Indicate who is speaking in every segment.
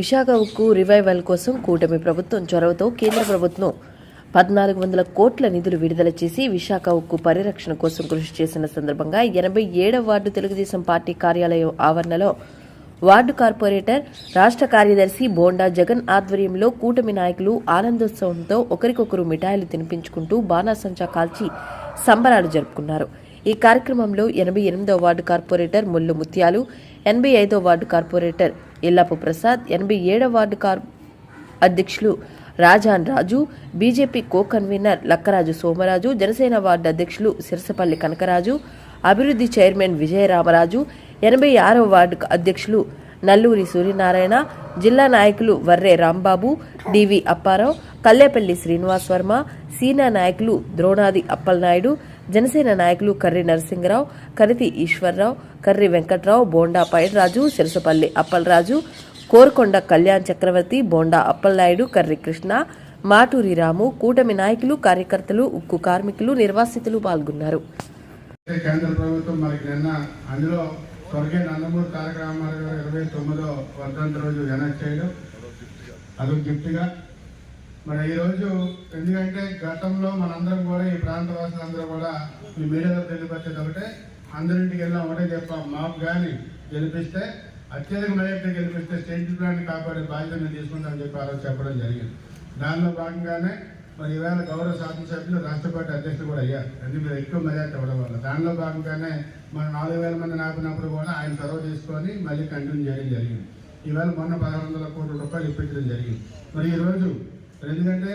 Speaker 1: విశాఖ ఉక్కు రివైవల్ కోసం కూటమి ప్రభుత్వం చొరవతో కేంద్ర ప్రభుత్వం పద్నాలుగు వందల కోట్ల నిధులు విడుదల చేసి విశాఖ ఉక్కు పరిరక్షణ కోసం కృషి చేసిన సందర్భంగా ఎనభై ఏడవ వార్డు తెలుగుదేశం పార్టీ కార్యాలయం ఆవరణలో వార్డు కార్పొరేటర్ రాష్ట్ర కార్యదర్శి బోండా జగన్ ఆధ్వర్యంలో కూటమి నాయకులు ఆనందోత్సవంతో ఒకరికొకరు మిఠాయిలు తినిపించుకుంటూ బాణాసంచా కాల్చి సంబరాలు జరుపుకున్నారు. ఈ కార్యక్రమంలో ఎనభై ఎనిమిదవ వార్డు కార్పొరేటర్ ముల్లు ముత్యాలు ఎనభై ఐదో వార్డు కార్పొరేటర్ ఇల్లాపు ప్రసాద్ ఎనభై ఏడవ వార్డు కార్ అధ్యక్షులు Rajan Raju BJP co convener Lakkaraju Somaraju Janasena ward అధ్యక్షులు సిరసపల్లి కనకరాజు అభివృద్ధి చైర్మన్ విజయరామరాజు ఎనభై ఆరవ వార్డు అధ్యక్షులు నల్లూరి సూర్యనారాయణ జిల్లా నాయకులు వర్రే రాంబాబు డివి అప్పారావు కల్లేపల్లి శ్రీనివాస్ వర్మ సీనా నాయకులు ద్రోణాది అప్పలనాయుడు జనసేన నాయకులు కర్రి నరసింహరావు కరితి ఈశ్వర్రావు కర్రి వెంకట్రావు బోండా పైడరాజు సిరసపల్లి అప్పలరాజు కోరకొండ కళ్యాణ్ చక్రవర్తి బోండా అప్పలనాయుడు కర్రి కృష్ణ మాటూరి రాము కూటమి నాయకులు కార్యకర్తలు ఉక్కు కార్మికులు నిర్వాసితులు పాల్గొన్నారు.
Speaker 2: కేంద్ర ప్రభుత్వం మనకి నిన్న అందులో స్వర్గీయ నందమూరి తారక రామారావు గారు ఇరవై తొమ్మిదో వర్ధంతి రోజు ఎనక్ట్ చేయడం అదొక గిఫ్ట్గా మరి ఈరోజు ఎందుకంటే గతంలో మనందరం కూడా ఈ ప్రాంత వాసులందరూ కూడా ఈ మీడియాలో తెలియపరిచేది ఒకటే అందరింటికి వెళ్ళినా ఒకటే చెప్పాం మాకు కానీ గెలిపిస్తే అత్యధిక మెజార్టీ గెలిపిస్తే స్టేట్ ప్లాన్ కాపాడే బాధ్యత నేను తీసుకుంటానని చెప్పి ఆ రోజు చెప్పడం జరిగింది. దానిలో భాగంగానే మరి ఈవేళ గౌరవ శాసనసభ్యులు రాష్ట్ర పార్టీ అధ్యక్షులు కూడా అయ్యారు. అంటే మీరు ఎక్కువ మెజార్టీ అవ్వడం వల్ల. దానిలో భాగంగానే మన నాలుగు వేల మంది నాపినప్పుడు కూడా ఆయన చొరవ తీసుకొని మళ్ళీ కంటిన్యూ చేయడం జరిగింది. ఈవేళ మొన్న పదహారు వందల కోట్ల రూపాయలు ఇప్పించడం జరిగింది. మరి ఈరోజు ఎందుకంటే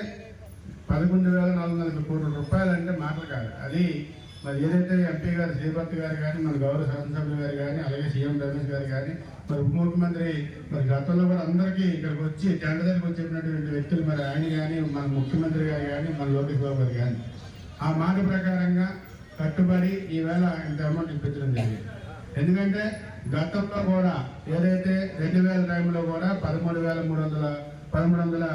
Speaker 2: పదకొండు వేల నాలుగు వందల కోట్ల రూపాయలు అంటే మాటలు కాదు. అది మరి ఏదైతే ఎంపీ గారు శ్రీభర్త్ గారు కానీ మన గౌరవ శాసనసభ్యులు గారు కానీ అలాగే సీఎం రమేష్ గారు కానీ మరి ఉప ముఖ్యమంత్రి మరి గతంలో కూడా అందరికీ ఇక్కడికి వచ్చి టెండ దగ్గరికి చెప్పినటువంటి వ్యక్తులు మరి ఆయన కానీ మన ముఖ్యమంత్రి గారు కానీ మన లోకేష్ బాబు గారు కానీ ఆ మాట ప్రకారంగా కట్టుబడి ఈవేళ ఇంత అమౌంట్ ఇప్పించడం జరిగింది. ఎందుకంటే గతంలో కూడా ఏదైతే రెండు వేల టైంలో కూడా పదమూడు వేల మూడు వందల పదమూడు వందల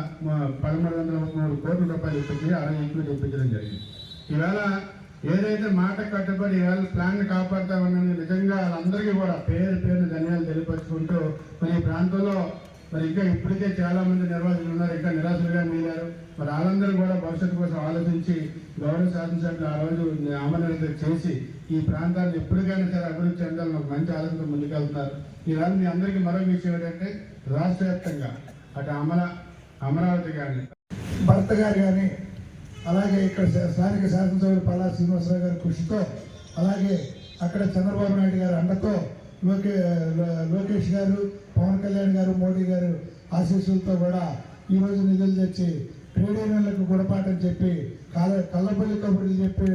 Speaker 2: పదమూడు వందల మూడు కోట్ల రూపాయలు ఇప్పించి అరవై ఈక్విటీ ఇప్పించడం జరిగింది. ఈవేళ ఏదైతే మాట కట్టుబడి ఈవేళ ప్లాన్ కాపాడుతామన్నది నిజంగా వాళ్ళందరికీ కూడా పేరు పేరు ధన్యాలు తెలియపరుచుకుంటూ మరి ఈ ప్రాంతంలో మరి ఇంకా ఇప్పటికే చాలా మంది నిర్వాహకులు ఉన్నారు ఇంకా నిరాశలుగా మిగిలారు. మరి వాళ్ళందరూ కూడా భవిష్యత్తు కోసం ఆలోచించి గౌరవ శాసనసభ్యులు ఆ రోజు అమరణ చేసి ఈ ప్రాంతాన్ని ఎప్పటికైనా సరే అభివృద్ధి చెందాలని ఒక మంచి ఆలోచనతో ముందుకెళ్తున్నారు. ఈవేళ మీ అందరికీ మరో విషయం ఏంటంటే రాష్ట్ర వ్యాప్తంగా అటు అమర అమరావతి కానీ
Speaker 3: భర్త గారు కానీ అలాగే ఇక్కడ స్థానిక శాసనసభ్యులు పల్లా శ్రీనివాసరావు గారి కృషితో అలాగే అక్కడ చంద్రబాబు నాయుడు గారి అండతో లోకే లో- లోకేష్ గారు పవన్ కళ్యాణ్ గారు మోడీ గారు ఆశీస్సులతో కూడా ఈరోజు నిధులు తెచ్చి ట్రేడ్ యూనియన్లకు గుణపాఠం చెప్పి కాల కళ్ళబొల్లి కబుర్లు చెప్పి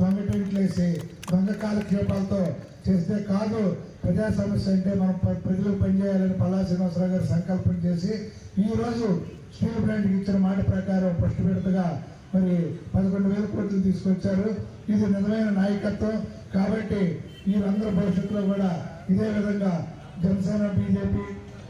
Speaker 3: దొంగ టెంట్లు వేసి దొంగ కాలక్షేపాలతో చేస్తే కాదు ప్రజా సమస్య అంటే మనం ప్రజలకు పనిచేయాలని పల్లా శ్రీనివాసరావు గారు సంకల్పం చేసి ఈరోజు స్కూల్ స్టీల్ ప్లాంట్కి ఇచ్చిన మాట ప్రకారం ఫస్ట్ విడతగా మరి పదకొండు వేల కోట్లు తీసుకొచ్చారు. ఇది నిజమైన నాయకత్వం. కాబట్టి మీరందరూ భవిష్యత్తులో కూడా ఇదే విధంగా జనసేన బీజేపీ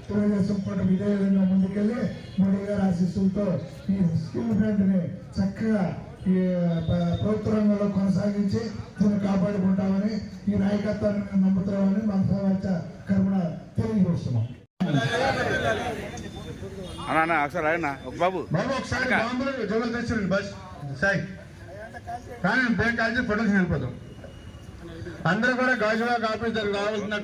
Speaker 3: తెలుగుదేశం కూటమి ఇదే విధంగా ముందుకెళ్ళి మోడీ గారి ఆశీస్సులతో ఈ స్టీల్ ప్లాంట్ని చక్కగా ప్రభుత్వ రంగంలో కొనసాగించి దీన్ని కాపాడుకుంటామని ఈ నాయకత్వాన్ని మేము నమ్ముతున్నామని మన వచ్చ కర్మణ తెలియజేస్తున్నాం.
Speaker 4: అన్నా అన్న ఒకసారి ఆయన ఒక బాబు.
Speaker 2: బాబు ఒకసారి జోగులు తెచ్చారండి బస్. సాయి. కానీ బ్రేక్ కాల్చి ఫోటోస్ వెళ్ళిపోతాం. అందరూ కూడా గాజువా కాపీ కావాల్సిన కోరుచున్నాం